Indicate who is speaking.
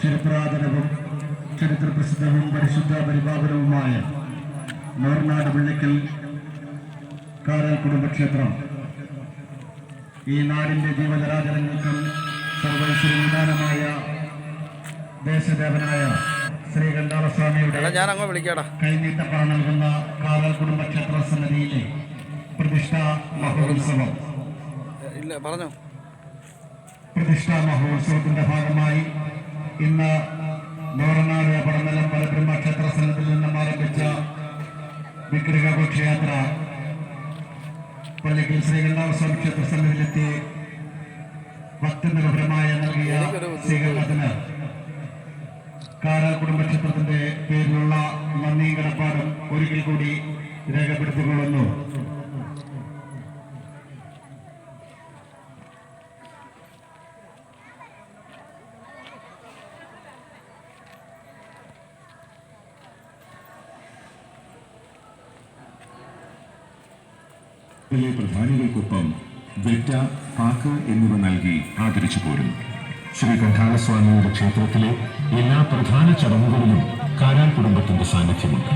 Speaker 1: ചരിത്രാതനവും ചരിത്രപ്രസിദ്ധവും പരിശുദ്ധ പരിപാലനവുമായ നോർനാട് പള്ളിക്കൽ കാരൽ കുടുംബക്ഷേത്രം. ഈ നാടിന്റെ സർവൈശ്വര നിദാനമായ ദേശദേവനായ ശ്രീകണ്ഠാളസ്വാമിയുടെ കൈനീട്ടപ്പറ നൽകുന്ന കാതൽ കുടുംബക്ഷേത്ര സമിതിയിലെ പ്രതിഷ്ഠാ മഹോത്സവം.
Speaker 2: ഇല്ല പറഞ്ഞോ.
Speaker 1: പ്രതിഷ്ഠാ മഹോത്സവത്തിന്റെ ഭാഗമായി ഇന്ന് നോറനാട് പടനിലം ക്ഷേത്ര സ്ഥലത്തിൽ നിന്നും ആരംഭിച്ച വിഗ്രഹഘോഷയാത്ര പള്ളിക്കൽ ശ്രീകണ്ഠാവസ്വാമി ക്ഷേത്ര സന്നിധിയിലെത്തി ഭക്തനിർഭരമായ നൽകിയ സ്വീകരണത്തിന് കാരാൽ കുടുംബക്ഷേത്രത്തിന്റെ പേരിലുള്ള നന്ദിയും കടപ്പാടും ഒരിക്കൽ കൂടി രേഖപ്പെടുത്തിക്കൊള്ളുന്നു. ിലെ
Speaker 3: പ്രധാനികൾക്കൊപ്പം വെറ്റ പാക്ക് എന്നിവ നൽകി ആദരിച്ചു പോരും. ശ്രീ കണ്ഠാളസ്വാമിയുടെ ക്ഷേത്രത്തിലെ എല്ലാ പ്രധാന ചടങ്ങുകളിലും കാരാൻ കുടുംബത്തിന്റെ സാന്നിധ്യമുണ്ട്.